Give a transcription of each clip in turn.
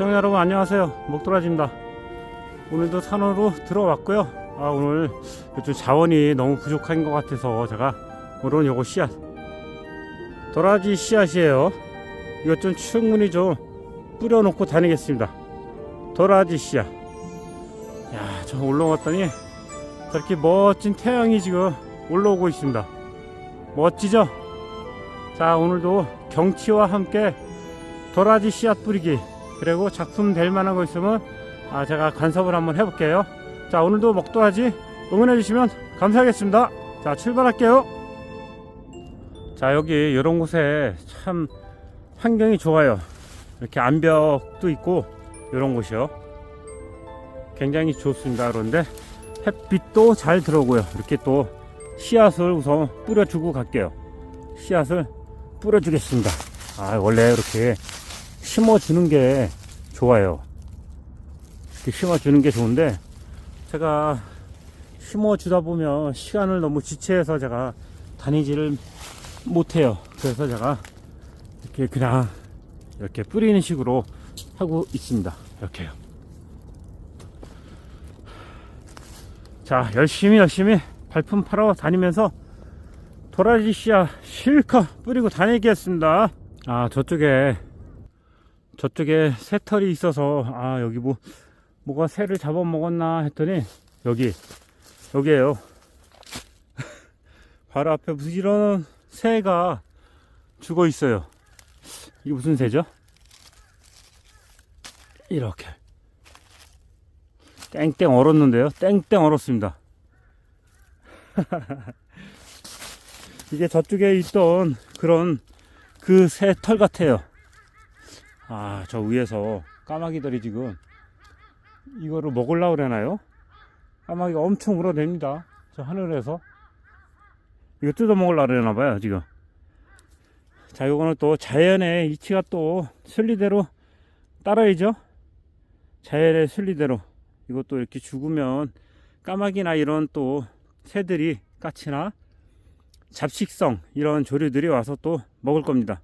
시청자 여러분 안녕하세요. 목도라지입니다. 오늘도 산으로 들어왔고요. 아 오늘 요즘 자원이 너무 부족한 것 같아서 제가 오늘은 요거 씨앗 도라지 씨앗이에요. 이것 좀 충분히 좀 뿌려놓고 다니겠습니다. 도라지 씨앗. 야저 올라왔더니 저렇게 멋진 태양이 지금 올라오고 있습니다. 멋지죠? 자 오늘도 경치와 함께 도라지 씨앗 뿌리기 그리고 작품 될 만한 거 있으면 아, 제가 간섭을 한번 해볼게요. 자, 오늘도 먹도라지 응원해 주시면 감사하겠습니다. 자, 출발할게요. 자, 여기 이런 곳에 참 환경이 좋아요. 이렇게 암벽도 있고 이런 곳이요. 굉장히 좋습니다. 그런데 햇빛도 잘 들어오고요. 이렇게 또 씨앗을 우선 뿌려주고 갈게요. 씨앗을 뿌려주겠습니다. 아, 원래 이렇게 심어주는 게 좋아요. 이렇게 심어주는 게 좋은데, 제가 심어주다 보면 시간을 너무 지체해서 제가 다니지를 못해요. 그래서 제가 이렇게 그냥 이렇게 뿌리는 식으로 하고 있습니다. 이렇게요. 자, 열심히 열심히 발품 팔아 다니면서 도라지 씨앗 실컷 뿌리고 다니겠습니다. 아, 저쪽에 저쪽에 새털이 있어서 아 여기 뭐 뭐가 새를 잡아먹었나 했더니 여기 여기에요. 바로 앞에 부지런한 새가 죽어 있어요. 이게 무슨 새죠? 이렇게. 땡땡 얼었는데요. 땡땡 얼었습니다. 이게 저쪽에 있던 그런 그 새 털 같아요 아, 저 위에서 까마귀들이 지금 이거를 먹으려고 그러나요? 까마귀가 엄청 울어댑니다. 저 하늘에서. 이거 뜯어 먹으려고 그러나 봐요, 지금. 자, 요거는 또 자연의 이치가 또 순리대로 따라야죠. 자연의 순리대로. 이것도 이렇게 죽으면 까마귀나 이런 또 새들이 까치나 잡식성 이런 조류들이 와서 또 먹을 겁니다.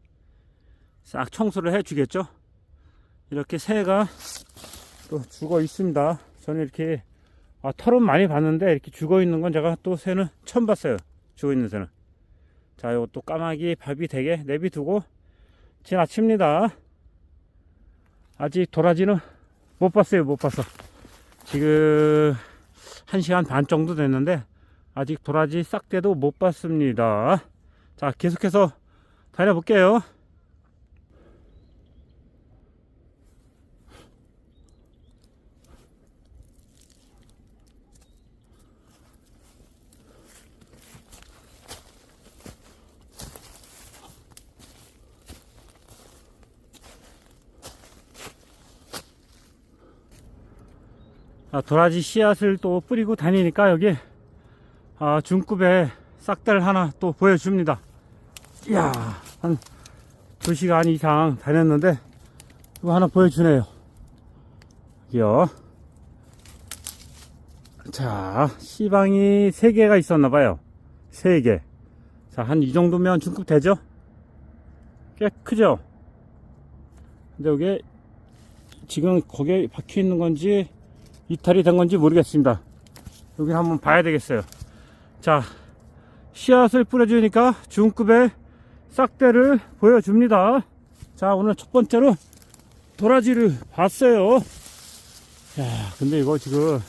싹 청소를 해 주겠죠? 이렇게 새가 또 죽어 있습니다. 저는 이렇게 아, 털은 많이 봤는데 이렇게 죽어 있는 건 제가 또 새는 처음 봤어요. 죽어 있는 새는. 자 이것도 까마귀 밥이 되게 내비두고 지나칩니다. 아직 도라지는 못 봤어요 못 봤어 지금 1시간 반 정도 됐는데 아직 도라지 싹대도 못 봤습니다. 자 계속해서 다녀볼게요 도라지 씨앗을 또 뿌리고 다니니까 여기 아, 중급의 싹들 하나 또 보여줍니다. 이야, 한 2시간 이상 다녔는데 이거 하나 보여주네요. 여기요. 자, 씨방이 3개가 있었나봐요. 3개. 자, 한 이 정도면 중급 되죠? 꽤 크죠? 근데 이게 지금 거기에 박혀 있는 건지 이탈이 된 건지 모르겠습니다. 여기 한번 봐야 되겠어요. 자, 씨앗을 뿌려주니까 중급의 싹대를 보여줍니다. 자, 오늘 첫 번째로 도라지를 봤어요. 야, 근데 이거 지금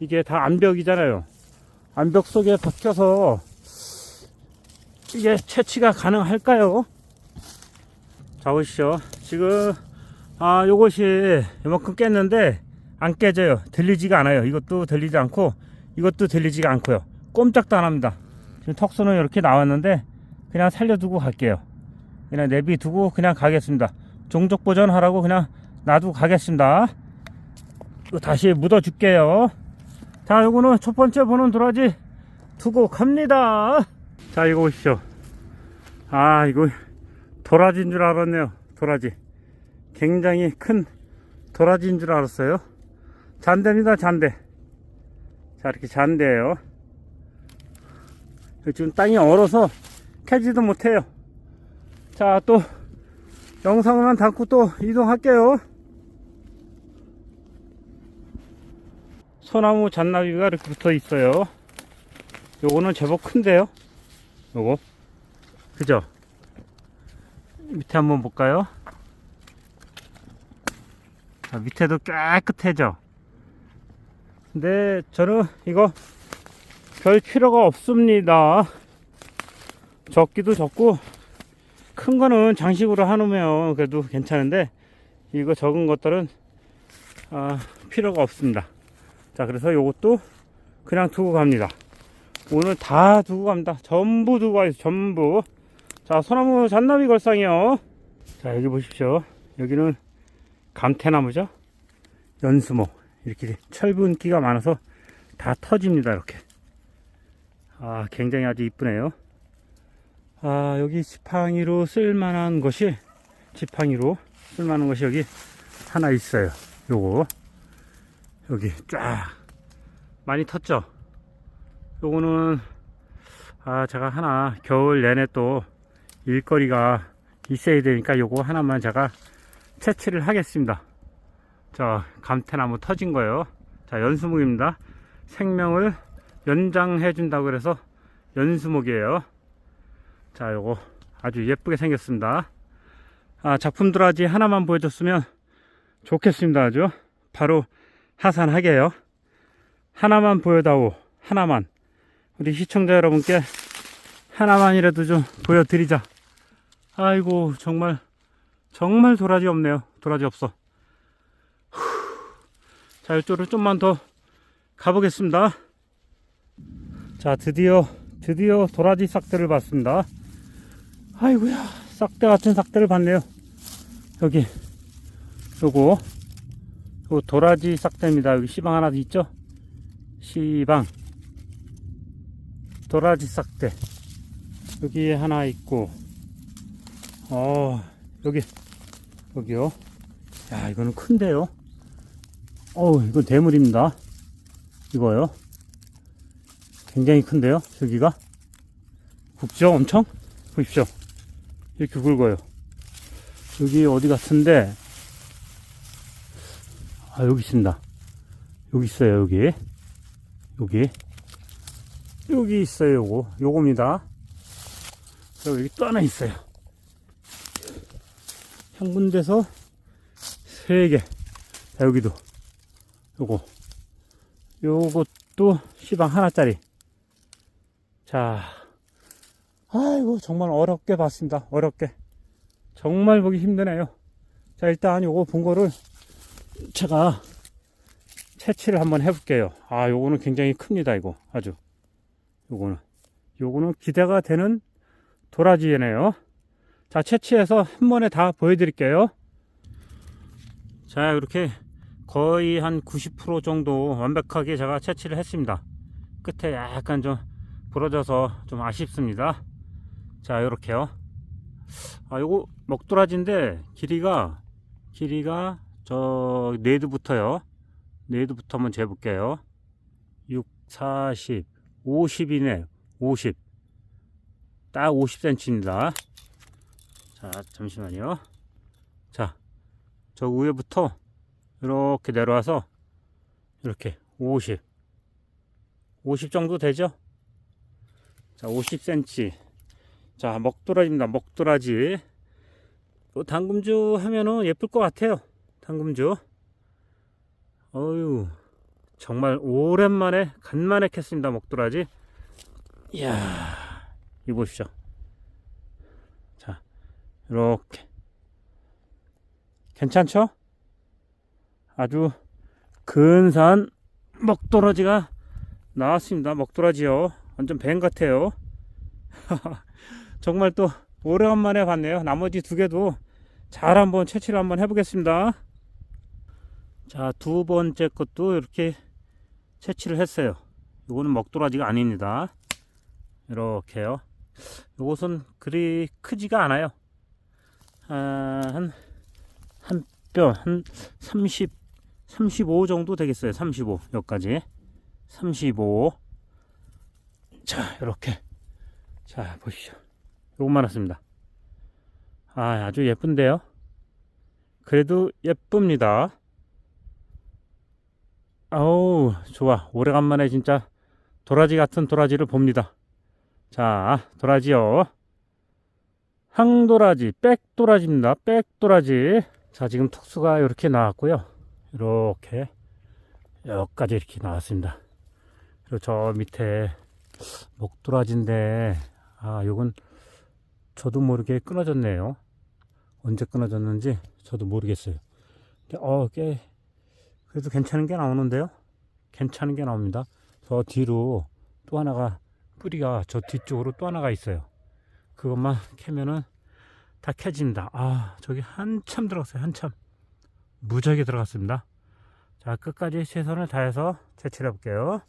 이게 다 암벽이잖아요. 암벽 속에 박혀서 이게 채취가 가능할까요? 자, 보시죠. 지금, 아, 요것이 이만큼 깼는데, 안 깨져요. 들리지가 않아요. 이것도 들리지 않고 이것도 들리지가 않고요. 꼼짝도 안 합니다. 지금 턱수는 이렇게 나왔는데 그냥 살려두고 갈게요. 그냥 내비두고 그냥 가겠습니다. 종족 보존하라고 그냥 놔두고 가겠습니다. 다시 묻어줄게요. 자, 요거는 첫 번째 보는 도라지 두고 갑니다. 자, 이거 보시죠. 아, 이거 도라지인 줄 알았네요. 도라지. 굉장히 큰 도라지인 줄 알았어요. 잔대입니다 잔대. 자 이렇게 잔대예요. 지금 땅이 얼어서 캐지도 못해요. 자 또 영상만 담고 또 이동할게요. 소나무 잔나비가 이렇게 붙어 있어요. 요거는 제법 큰데요. 요거. 그죠? 밑에 한번 볼까요? 자 밑에도 깨끗해져. 근데 저는 이거 별 필요가 없습니다. 적기도 적고 큰 거는 장식으로 해놓으면 그래도 괜찮은데 이거 적은 것들은 아, 필요가 없습니다. 자 그래서 요것도 그냥 두고 갑니다. 오늘 다 두고 갑니다. 전부 두고 가요. 전부. 자 소나무 잔나비 걸상이요. 자 여기 보십시오. 여기는 감태나무죠. 연수모 이렇게 철분기가 많아서 다 터집니다. 이렇게. 아 굉장히 아주 이쁘네요. 아 여기 지팡이로 쓸만한 것이 지팡이로 쓸만한 것이 여기 하나 있어요. 요거 여기 쫙 많이 텄죠. 요거는 아 제가 하나 겨울 내내 또 일거리가 있어야 되니까 요거 하나만 제가 채취를 하겠습니다. 자 감태나무 터진 거요. 자 연수목입니다. 생명을 연장해 준다고 그래서 연수목이에요. 자 요거 아주 예쁘게 생겼습니다. 아 작품 도라지 하나만 보여줬으면 좋겠습니다. 아주 바로 하산하게요. 하나만 보여다오. 하나만. 우리 시청자 여러분께 하나만이라도 좀 보여드리자. 아이고, 정말, 정말 도라지 없네요. 도라지 없어. 후. 자, 이쪽으로 좀만 더 가보겠습니다. 자, 드디어, 드디어 도라지 싹대를 봤습니다. 아이고야, 싹대 같은 싹대를 봤네요. 여기, 요거, 요 도라지 싹대입니다. 여기 시방 하나 있죠? 시방. 도라지 싹대. 여기 하나 있고, 어, 여기, 여기요. 야, 이거는 큰데요? 어우, 이건 대물입니다. 이거요. 굉장히 큰데요? 저기가. 굵죠? 엄청? 보십시오. 이렇게 굵어요. 여기 어디 같은데, 아, 여기 있습니다. 여기 있어요, 여기. 여기. 여기 있어요, 요거. 요겁니다. 여기 또 하나 있어요. 한 군데서 세 개. 자, 여기도. 요거. 요것도 시방 하나짜리. 자. 아이고, 정말 어렵게 봤습니다. 어렵게. 정말 보기 힘드네요. 자, 일단 요거 본 거를 제가 채취를 한번 해볼게요. 아, 요거는 굉장히 큽니다, 이거. 아주. 요거는. 요거는 기대가 되는 도라지네요. 자, 채취해서 한 번에 다 보여드릴게요. 자, 이렇게 거의 한 90% 정도 완벽하게 제가 채취를 했습니다. 끝에 약간 좀 부러져서 좀 아쉽습니다. 자, 요렇게요. 아, 요거 먹도라지인데 길이가 길이가 저 네드부터요. 네드부터 한번 재볼게요. 6, 40, 50 이네. 50. 딱 50cm입니다. 자, 잠시만요. 자, 저 위에부터 이렇게 내려와서 이렇게 50. 50 정도 되죠? 자, 50cm. 자, 먹도라지입니다. 먹도라지. 또 당금주 하면은 예쁠 것 같아요. 당금주. 어유 정말 오랜만에 간만에 캤습니다. 먹도라지. 이야, 이 보십시오. 자, 이렇게. 괜찮죠? 아주 근사한 먹도라지가 나왔습니다. 먹도라지요. 완전 뱀 같아요. 정말 또 오래간만에 봤네요. 나머지 두 개도 잘 한번 채취를 한번 해보겠습니다. 자, 두 번째 것도 이렇게 채취를 했어요. 이거는 먹도라지가 아닙니다. 이렇게요. 이것은 그리 크지가 않아요. 아, 한, 한 뼈, 한 30, 35 정도 되겠어요. 35, 여기까지. 35. 자, 이렇게. 자, 보시죠. 요것만 왔습니다. 아, 아주 예쁜데요? 그래도 예쁩니다. 아우, 좋아. 오래간만에 진짜 도라지 같은 도라지를 봅니다. 자, 도라지요. 항도라지, 백도라지입니다. 백도라지. 자, 지금 톡수가 이렇게 나왔고요. 이렇게 여기까지 이렇게 나왔습니다. 그리고 저 밑에 목도라지인데 아, 요건 저도 모르게 끊어졌네요. 언제 끊어졌는지 저도 모르겠어요. 근데 어, 꽤 그래도 괜찮은 게 나오는데요. 괜찮은 게 나옵니다. 저 뒤로 또 하나가 뿌리가 저 뒤쪽으로 또 하나가 있어요. 그것만 캐면은 다 캐집니다. 아, 저기 한참 들어갔어요. 한참. 무지하게 들어갔습니다. 자, 끝까지 최선을 다해서 채취해 볼게요.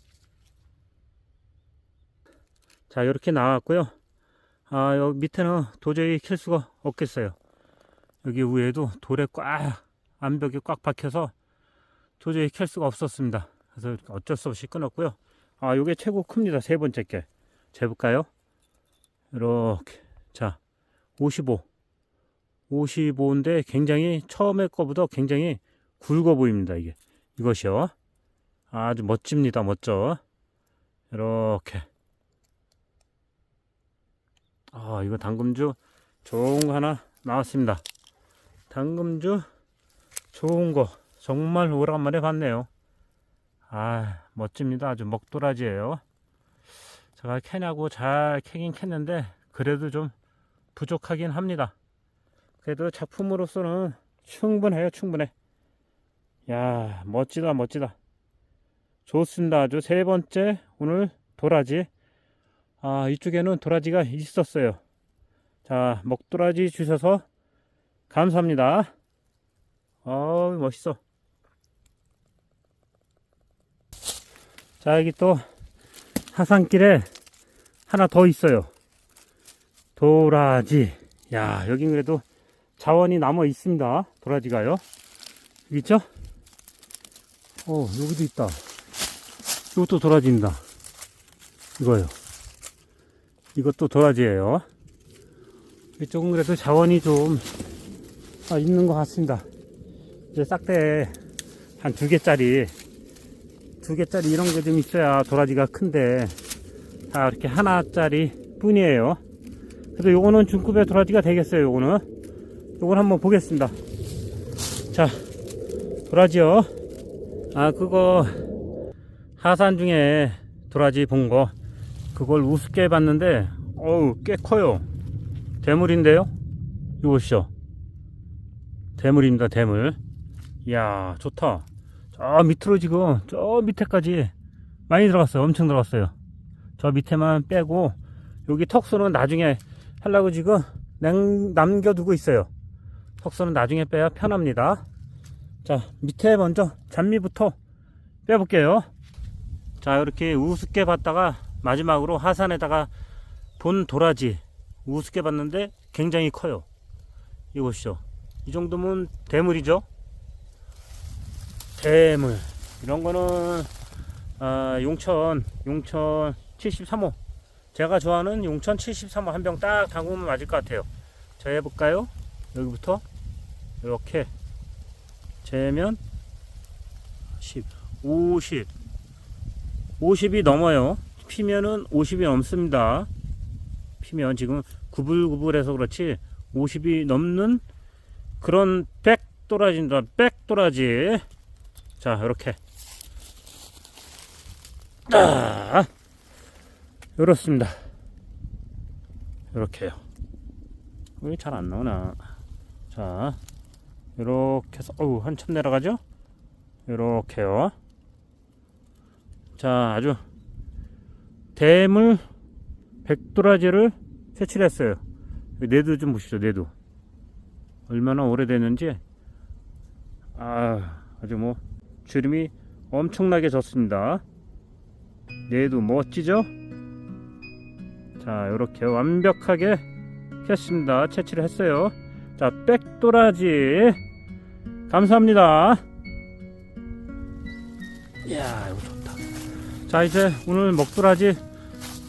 자, 이렇게 나왔고요. 아, 여기 밑에는 도저히 캘 수가 없겠어요. 여기 위에도 돌에 꽉, 암벽에 꽉 박혀서 도저히 캘 수가 없었습니다. 그래서 어쩔 수 없이 끊었고요. 아, 요게 최고 큽니다. 세 번째 게. 재볼까요? 이렇게. 자, 55. 55인데 굉장히 처음에 거보다 굉장히 굵어 보입니다. 이게. 이것이요. 아주 멋집니다. 멋져. 이렇게. 아, 이거 당금주 좋은 거 하나 나왔습니다. 당금주 좋은 거 정말 오래간만에 봤네요. 아, 멋집니다. 아주 먹도라지예요. 제가 캐냐고 잘 캐긴 캤는데 그래도 좀 부족하긴 합니다. 그래도 작품으로서는 충분해요, 충분해. 야, 멋지다, 멋지다. 좋습니다. 아주 세 번째 오늘 도라지. 아, 이쪽에는 도라지가 있었어요. 자, 먹도라지 주셔서 감사합니다. 어우, 멋있어. 자, 여기 또 하산길에 하나 더 있어요. 도라지. 야, 여긴 그래도 자원이 남아 있습니다. 도라지가요. 여기 있죠? 어, 여기도 있다. 이것도 도라지입니다. 이거요. 이것도 도라지예요. 이쪽은 그래도 자원이 좀 아, 있는 것 같습니다. 이제 싹대 한 두 개짜리 두 개짜리 이런 게 좀 있어야 도라지가 큰데 다 이렇게 하나짜리 뿐이에요. 그래도 요거는 중급의 도라지가 되겠어요. 요거는 요건 한번 보겠습니다. 자, 도라지요. 아 그거 하산 중에 도라지 본 거 그걸 우습게 봤는데 어우 꽤 커요. 대물인데요. 이것이요. 대물입니다. 대물. 이야 좋다. 저 밑으로 지금 저 밑에까지 많이 들어갔어요. 엄청 들어갔어요. 저 밑에만 빼고 여기 턱수는 나중에 하려고 지금 남, 남겨두고 있어요. 턱수는 나중에 빼야 편합니다. 자 밑에 먼저 잔미부터 빼볼게요. 자 이렇게 우습게 봤다가 마지막으로 하산에다가 본 도라지 우습게 봤는데 굉장히 커요. 이것이죠. 이 정도면 대물이죠. 대물 이런 거는 아, 용천 용천 73호 제가 좋아하는 용천 73호 한 병 딱 담그면 맞을 것 같아요 자 해볼까요 여기부터 이렇게 재면 10 50 50이 넘어요 피면은 50이 넘습니다 피면 지금 구불구불해서 그렇지 50이 넘는 그런 백도라지입니다 백도라지 자, 이렇게. 아, 이렇습니다. 이렇게요. 왜 잘 안 나오나? 자, 이렇게 해서, 어우, 한참 내려가죠? 이렇게요. 자, 아주 대물 백도라지를 채취를 했어요. 내도 좀 보시죠, 내도. 얼마나 오래됐는지. 아, 아주 뭐, 주름이 엄청나게 졌습니다. 얘도 멋지죠? 자, 이렇게 완벽하게 켰습니다. 채취를 했어요. 자, 백도라지. 감사합니다. 이야, 이거 좋다. 자, 이제 오늘 먹도라지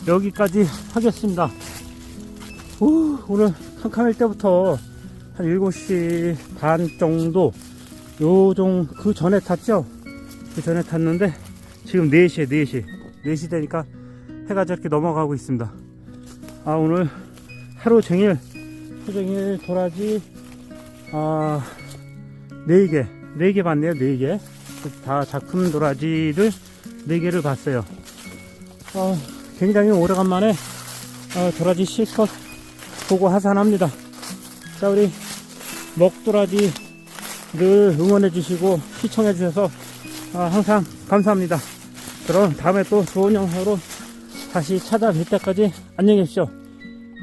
여기까지 하겠습니다. 오, 오늘 캄캄할 때부터 한 7시 반 정도 요정 그 전에 탔죠 그 전에 탔는데 지금 4시에 4시 4시 되니까 해가 저렇게 넘어가고 있습니다 아 오늘 하루 종일 종일 도라지 아 4개 4개 봤네요 4개 다 작품 도라지를 4개를 봤어요 어, 굉장히 오래간만에 어, 도라지 실컷 보고 하산합니다 자 우리 먹도라지 늘 응원해 주시고 시청해 주셔서 아, 항상 감사합니다. 그럼 다음에 또 좋은 영상으로 다시 찾아뵐 때까지 안녕히 계십시오.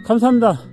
감사합니다.